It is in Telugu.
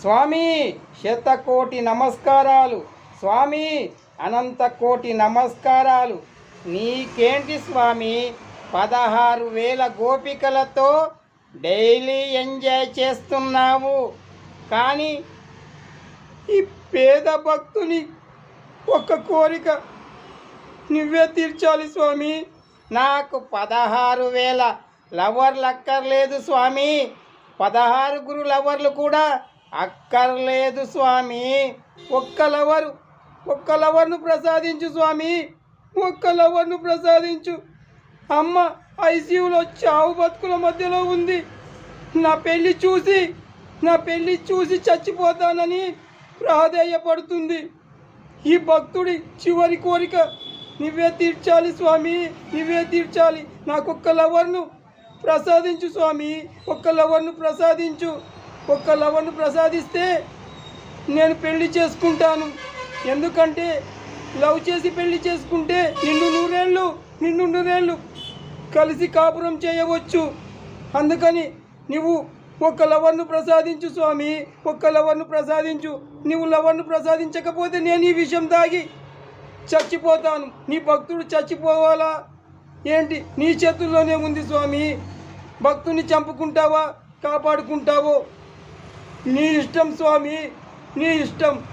స్వామి శతకోటి నమస్కారాలు. స్వామి అనంత కోటి నమస్కారాలు. నీకేంటి స్వామి? పదహారు వేల గోపికలతో డైలీ ఎంజాయ్ చేస్తున్నావు. కానీ ఈ పేద భక్తుని ఒక్క కోరిక నువ్వే తీర్చాలి స్వామి. నాకు పదహారు వేల లవర్లు అక్కర్లేదు స్వామి. పదహారుగురు లవర్లు కూడా అక్కర్లేదు స్వామి. ఒక్క లవరు ఒక్క లవర్ను ప్రసాదించు స్వామి. ఒక్క లవర్ను ప్రసాదించు. అమ్మ ఐసీయూలో చావు బతుకుల మధ్యలో ఉంది. నా పెళ్ళి చూసి నా పెళ్ళి చూసి చచ్చిపోతానని ప్రాధేయపడుతుంది. ఈ భక్తుడి చివరి కోరిక నువ్వే తీర్చాలి స్వామి నువ్వే తీర్చాలి. నాకు ఒక్క లవర్ను ప్రసాదించు స్వామి ఒక్క లవర్ను ప్రసాదించు. ఒక్క లవర్ను ప్రసాదిస్తే నేను పెళ్ళి చేసుకుంటాను. ఎందుకంటే లవ్ చేసి పెళ్ళి చేసుకుంటే నిన్ను నూరేళ్ళు నిన్ను నూరేళ్ళు కలిసి కాపురం చేయవచ్చు. అందుకని నువ్వు ఒక్క లవర్ను ప్రసాదించు స్వామి ఒక్క లవర్ను ప్రసాదించు. నువ్వు లవర్ను ప్రసాదించకపోతే నేను ఈ విషయం తాగి చచ్చిపోతాను. నీ భక్తుడు చచ్చిపోవాలా? ఏంటి? నీ చేతుల్లోనే ఉంది స్వామి. భక్తుని చంపుకుంటావా? కాపాడుకుంటావో? నీ ఇష్టం స్వామి నీ ఇష్టం.